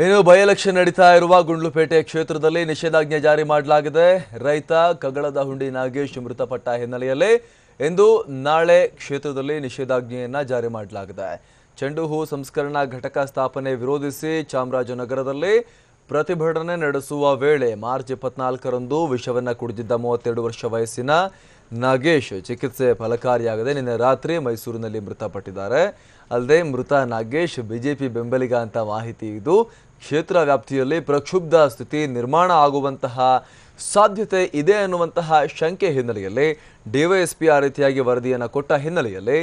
ಇನ್ನು by election ನಡೀತಾ ಇರುವ ಗುಂಡ್ಲುಪೇಟೆ ಕ್ಷೇತ್ರದಲ್ಲಿ ನಿಷೇಧಾಜ್ಞೆ ಜಾರಿ ಮಾಡಲಾಗಿದೆ. ರೈತ ಕಗಳದ ಹುಂಡಿ ನಾಗೇಶ್ ಮೃತಪಟ್ಟ ಹಿನ್ನೆಲೆಯಲ್ಲಿ ಇಂದು ನಾಳೆ ಕ್ಷೇತ್ರದಲ್ಲಿ ನಿಷೇಧಾಜ್ಞೆಯನ್ನು ಜಾರಿ ಮಾಡಲಾಗಿದೆ. ಚೆಂಡು ಹೂ ಸಂಸ್ಕರಣಾ ಘಟಕ ಸ್ಥಾಪನೆ ವಿರೋಧಿಸಿ ಚಾಮರಾಜನಗರದಲ್ಲಿ ಪ್ರತಿಭಟನೆ ನಡೆಸುವ ವೇಳೆ ಮಾರ್ಚ್ ಇಪ್ಪತ್ನಾಲ್ಕರಂದು ವಿಷವನ್ನು ಕುಡಿದಿದ್ದ ಮೂವತ್ತೆರಡು ವರ್ಷ ವಯಸ್ಸಿನ ನಾಗೇಶ್ ಚಿಕಿತ್ಸೆ ಫಲಕಾರಿಯಾಗದೆ ನಿನ್ನೆ ರಾತ್ರಿ ಮೈಸೂರಿನಲ್ಲಿ ಮೃತಪಟ್ಟಿದ್ದಾರೆ. ಅಲ್ಲದೆ ಮೃತ ನಾಗೇಶ್ ಬಿಜೆಪಿ ಬೆಂಬಲಿಗ ಅಂತ ಮಾಹಿತಿ ಇದು ಕ್ಷೇತ್ರ ವ್ಯಾಪ್ತಿಯಲ್ಲಿ ಪ್ರಕ್ಷುಬ್ಧ ಸ್ಥಿತಿ ನಿರ್ಮಾಣ ಆಗುವಂತಹ ಸಾಧ್ಯತೆ ಇದೆ ಅನ್ನುವಂತಹ ಶಂಕೆ ಹಿನ್ನೆಲೆಯಲ್ಲಿ ಡಿವೈಎಸ್ಪಿ ಆ ರೀತಿಯಾಗಿ ವರದಿಯನ್ನು ಕೊಟ್ಟ ಹಿನ್ನೆಲೆಯಲ್ಲಿ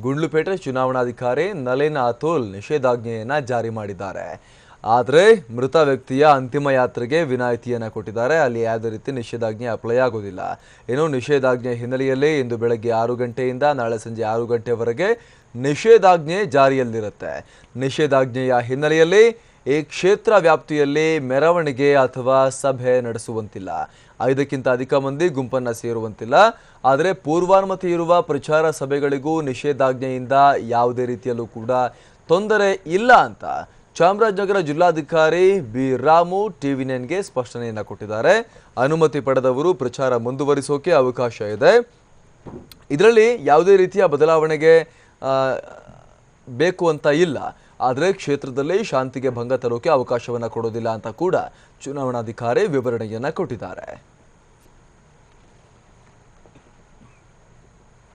ಗುಂಡ್ಲುಪೇಟೆ ಚುನಾವಣಾಧಿಕಾರಿ ನಳಿನ್ ಅತುಲ್ ನಿಷೇಧಾಜ್ಞೆಯನ್ನು ಜಾರಿ ಮಾಡಿದ್ದಾರೆ. ಆದರೆ ಮೃತ ವ್ಯಕ್ತಿಯ ಅಂತಿಮ ಯಾತ್ರೆಗೆ ವಿನಾಯಿತಿಯನ್ನು ಕೊಟ್ಟಿದ್ದಾರೆ. ಅಲ್ಲಿ ಯಾವುದೇ ರೀತಿ ನಿಷೇಧಾಜ್ಞೆ ಅಪ್ಲೈ ಆಗೋದಿಲ್ಲ. ಇನ್ನು ನಿಷೇಧಾಜ್ಞೆ ಹಿನ್ನೆಲೆಯಲ್ಲಿ ಇಂದು ಬೆಳಗ್ಗೆ ಆರು ಗಂಟೆಯಿಂದ ನಾಳೆ ಸಂಜೆ ಆರು ಗಂಟೆವರೆಗೆ ನಿಷೇಧಾಜ್ಞೆ ಜಾರಿಯಲ್ಲಿರುತ್ತೆ. ನಿಷೇಧಾಜ್ಞೆಯ ಹಿನ್ನೆಲೆಯಲ್ಲಿ ಈ ಕ್ಷೇತ್ರ ವ್ಯಾಪ್ತಿಯಲ್ಲಿ ಮೆರವಣಿಗೆ ಅಥವಾ ಸಭೆ ನಡೆಸುವಂತಿಲ್ಲ. ಐದಕ್ಕಿಂತ ಅಧಿಕ ಮಂದಿ ಗುಂಪನ್ನು ಸೇರುವಂತಿಲ್ಲ. ಆದರೆ ಪೂರ್ವಾನುಮತಿ ಇರುವ ಪ್ರಚಾರ ಸಭೆಗಳಿಗೂ ನಿಷೇಧಾಜ್ಞೆಯಿಂದ ಯಾವುದೇ ರೀತಿಯಲ್ಲೂ ಕೂಡ ತೊಂದರೆ ಇಲ್ಲ ಅಂತ ಚಾಮರಾಜನಗರ ಜಿಲ್ಲಾಧಿಕಾರಿ ಬಿ. ರಾಮು ಟಿವಿ ನೈನ್ಗೆ ಸ್ಪಷ್ಟನೆಯನ್ನು ಕೊಟ್ಟಿದ್ದಾರೆ. ಅನುಮತಿ ಪಡೆದವರು ಪ್ರಚಾರ ಮುಂದುವರಿಸೋಕೆ ಅವಕಾಶ ಇದೆ. ಇದರಲ್ಲಿ ಯಾವುದೇ ರೀತಿಯ ಬದಲಾವಣೆಗೆ ಬೇಕು ಅಂತ ಇಲ್ಲ. ಆದರೆ ಕ್ಷೇತ್ರದಲ್ಲಿ ಶಾಂತಿಗೆ ಭಂಗ ತರೋಕೆ ಅವಕಾಶವನ್ನು ಕೊಡೋದಿಲ್ಲ ಅಂತ ಕೂಡ ಚುನಾವಣಾಧಿಕಾರಿ ವಿವರಣೆಯನ್ನು ಕೊಟ್ಟಿದ್ದಾರೆ.